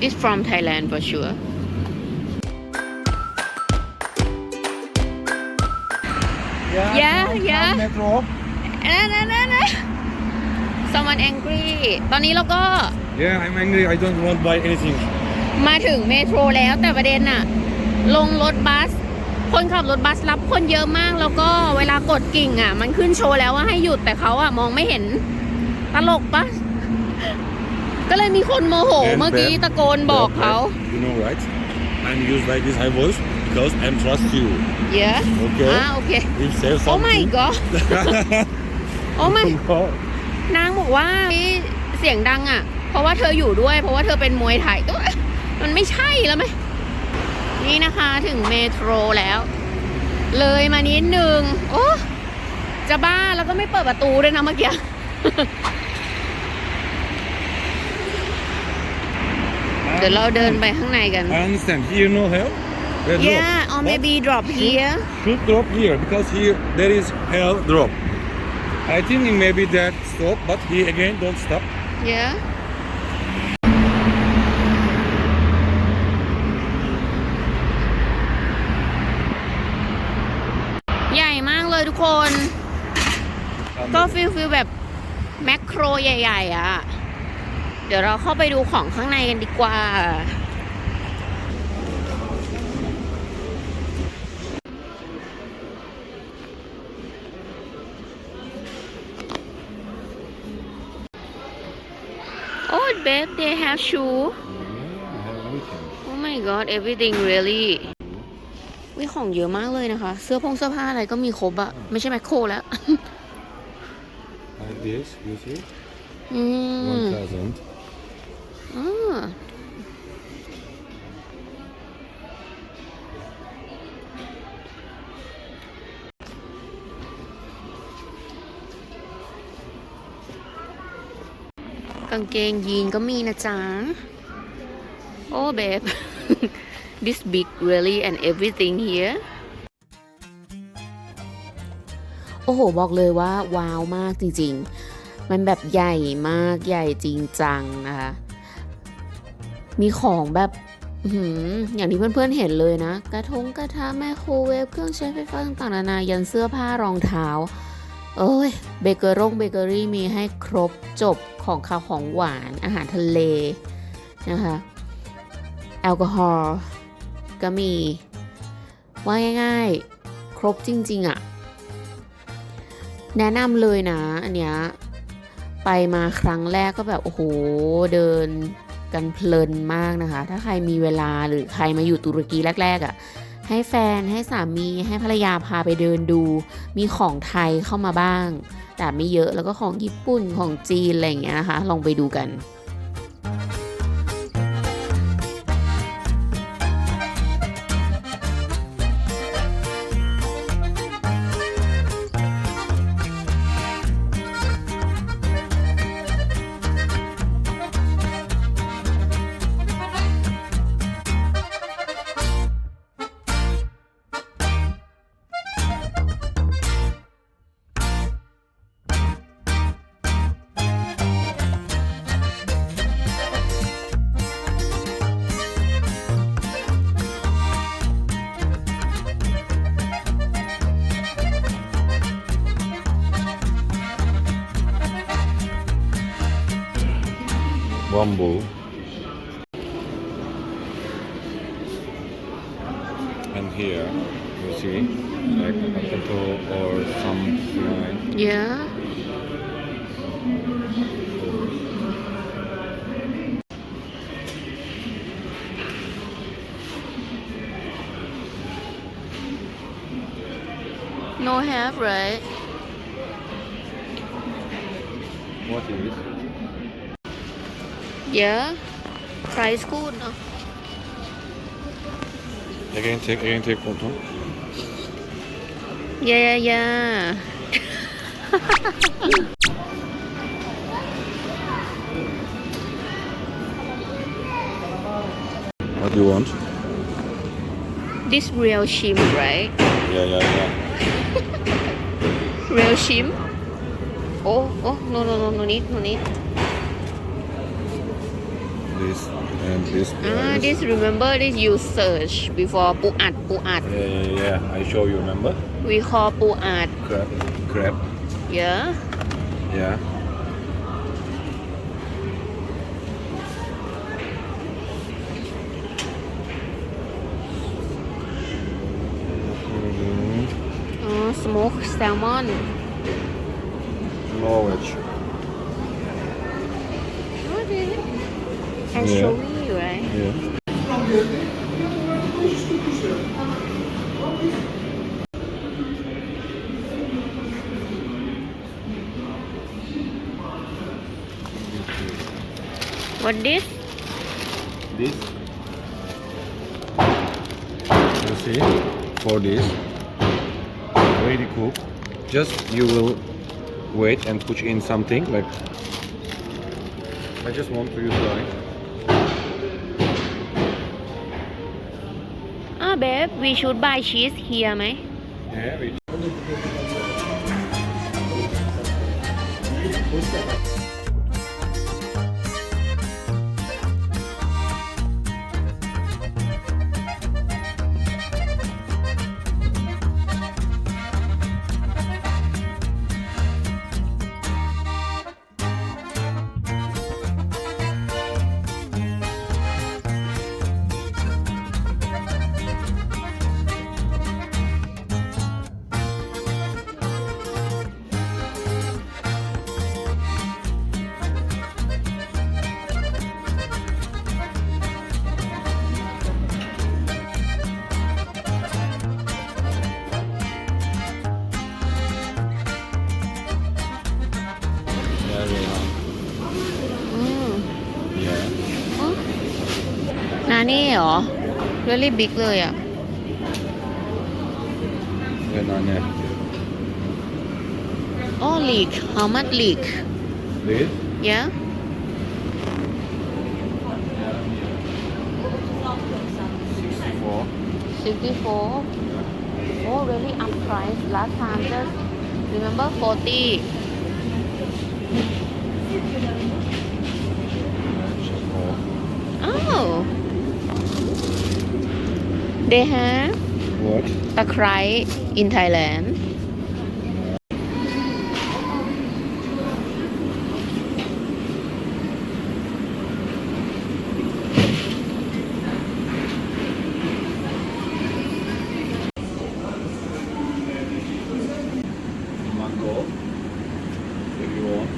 This from Thailand for sure Yeah, yeah. Metro. นะนะนะนะ someone angry ตอนนี้เราก็ Yeah, I'm angry. I don't want to buy anything. มาถึงเมโทรแล้วแต่ประเด็นน่ะลงรถบัส คนขับรถบัสรับคนเยอะมากแล้วก็เวลากดกิ่งอะ มันขึ้นโชว์แล้วว่าให้หยุดแต่เขาอะมองไม่เห็นตลกปะก็เลยมีคนโมโห And เมื่อกี้ then- ตะโกนบอกเขา You know, right? I'm used like this high voice because I'm trust you. เยอะ Okay. อ่าโอเค If say โอ้ my something. god โอ้ my No. นางบอกว่าที่เสียงดังอะ เพราะว่าเธออยู่ด้วย เพราะว่าเธอเป็นมวยไทยก็มันไม่ใช่แล้วไหม นี่นะคะถึงเมโทรแล้ว เลยมานิดนึง โอ้จะบ้าแล้วก็ไม่เปิดประตูด้วยนะเมื่อกี้เดี๋ยวเราเดินไปข้างในกัน I understand. Here no hell. There drop. yeah or But maybe drop here Should drop here because here there is hell drop. I think maybe that stop, but he again don't stop. yeah ใหญ่ มากเลยทุกคน ก็ฟิลฟิลแบบแมคโครใหญ่ ๆอะ เดี๋ยวเราเข้าไปดูของข้างในกันดีกว่า Oh, babe, they have shoe. Oh my god, everything really วิของเยอะมากเลยนะคะ เสื้อพงเสื้อผ้าอะไรก็มีครบอะไม่ใช่แมคโครแล้ว Like this, you see? อืม One thousand. อ่าๆกางเกงยีนก็มีนะจ๊ะ โอ้เบบ this big really and everything here โอ้โห บอกเลยว่า ว้าวมากจริง ๆ มันแบบใหญ่มากใหญ่จริงจังนะคะ มีของแบบอื้อหืออย่างที่เพื่อนๆเห็นเลยนะ กระทงกระทะไมโครเวฟเครื่องใช้ไฟฟ้าต่างๆนานายันเสื้อผ้ารองเท้า เอ้ยเบเกอรงเบเกอรี่มีให้ครบจบของข้าวของหวานอาหารทะเลนะคะแอลกอฮอล์ ก็มี ว่าง่ายๆ ครบจริง ๆอะ่ะ แนะนำเลยนะ อันเนี้ยไปมาครั้งแรกก็แบบ โอ้โห เดินกันเพลินมากนะคะ ถ้าใครมีเวลาหรือใครมาอยู่ตุรกีแรก ๆอะ่ะให้แฟนให้สามีให้ภรรยาพาไปเดินดู มีของไทยเข้ามาบ้าง แต่ไม่เยอะแล้วก็ของญี่ปุ่นของจีนอะไรอย่างเงี้ยนะคะ ลองไปดูกัน And here, you see, like a potato or some like yeah. No have right? What is? Yeah. Price good. No? Again, take again take photo. Yeah, yeah, yeah. What do you want? This real shim, right? Yeah, yeah, yeah. real shim? Oh, oh, no, no, no, no need, no need This and this. ah price. this remember this you search before ปูอัดปูอัด Yeah, yeah, yeah. I show you. Remember? we call ปูอัด Crab. Crab. yeah Yeah. Mhm. oh smoked salmon Norwich. okay yeah. anchovy right Yeah. what this This. You see? For this. Ready cook. Just you will wait and push in something like. I just want to use like. babe we should buy cheese here ไหม Yeah, we Yeah, นานี่เหรอ really big เลยอะ Yeah, no, yeah. oh leek how much leek This? yeah Sixty-four. 64 oh really up price last time just remember 40 Four. oh they have What? ตะไคร้ in Thailand Mango. If you want.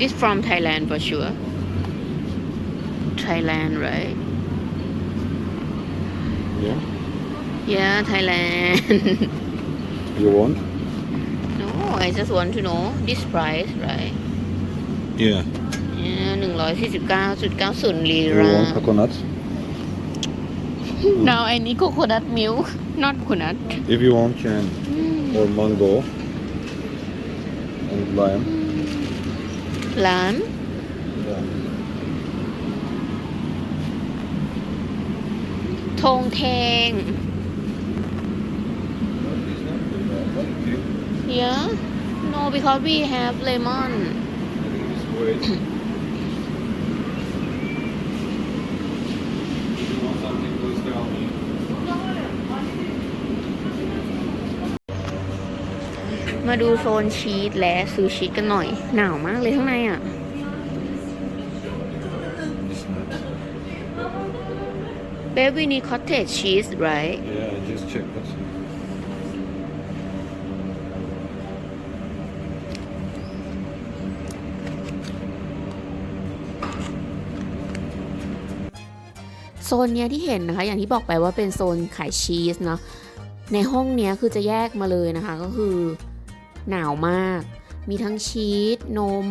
this from Thailand for sure Thailand right Yeah. yeah Thailand You want? no I just want to know this price right Yeah. yeah 149.90ลี You รา want coconut? now I need coconut milk not coconut If you want, can. Or mango. And lime. ร้ ทงเทงเยอะ no because we have lemon มาดูโซนชีสและซูชิกันหน่อย หนาวมากเลยข้างในอะ This nut. Baby need cottage cheese right Yeah, just check what's โซนเนี้ยที่เห็นนะคะ อย่างที่บอกไปว่าเป็นโซนขายชีสเนาะ ในห้องเนี้ยคือจะแยกมาเลยนะคะ ก็คือหนาวมาก มีทั้งชีส นม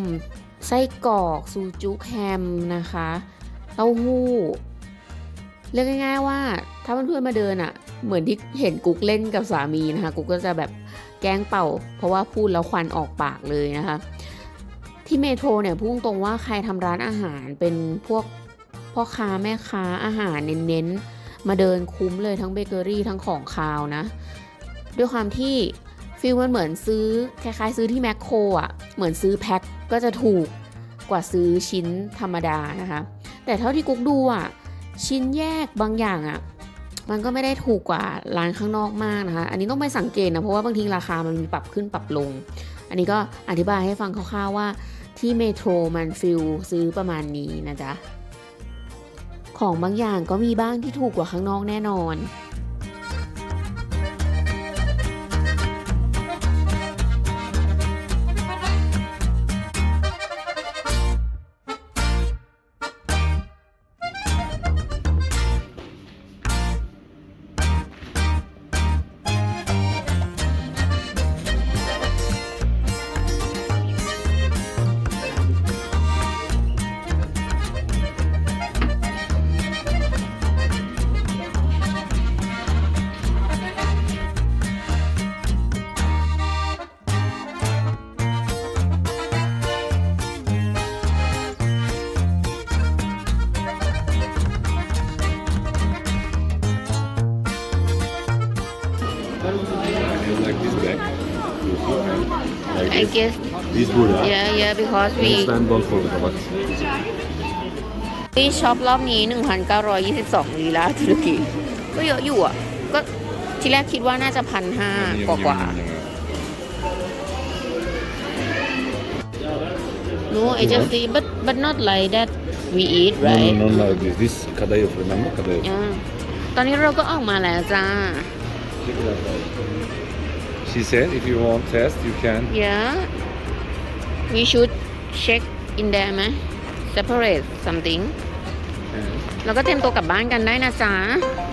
ไส้กรอก ซูจุแฮมนะคะ เต้าหู้ เรียกง่าย ๆ ว่า ถ้าเพื่อนๆมาเดินอะ่ะ เหมือนที่เห็นกุ๊กเล่นกับสามีนะคะกุ๊กก็จะแบบแกล้งเป่า เพราะว่าพูดแล้วควันออกปากเลยนะคะ ที่เมโทรเนี่ยพุ่งตรงว่าใครทำร้านอาหารเป็นพวกพ่อค้าแม่ค้าอาหารเน้นๆ มาเดินคุ้มเลยทั้งเบเกอรี่ทั้งของคาวนะ ด้วยความที่ฟิลมันเหมือนซื้อคล้ายๆ ซื้อที่แมคโครอะเหมือนซื้อแพ็คก็จะถูกกว่าซื้อชิ้นธรรมดานะคะ แต่เท่าที่กุ๊กดูอะ ชิ้นแยกบางอย่างอะมันก็ไม่ได้ถูกกว่าร้านข้างนอกมากนะคะ อันนี้ต้องไปสังเกตนะ เพราะว่าบางทีราคามันมีปรับขึ้นปรับลง อันนี้ก็อธิบายให้ฟังคร่าวๆว่าที่เมโทรมันฟิลซื้อประมาณนี้นะจ๊ะ ของบางอย่างก็มีบ้างที่ถูกกว่าข้างนอกแน่นอน like this bag? You see? Like I this. guess This good, huh? yeah yeah because we Next time don't forget about ที่ช็อปรอบนี้ 1,922ลีลาตุรกีก็เยอะอยู่อะ ก็ทีแรกคิดว่าน่าจะพันห้ากว่ากว่า No I just see but but not like that we eat No, right no, no, like this. This kadayıf, remember kadayıf? อ่าตอนนี้เราก็ออกมาแล้วจ้า She said if you want test, you can. yeah we should check in there ไหม separate something แล้วก็เตรียมตัวกลับบ้านกันได้นะจ๊ะ Uh,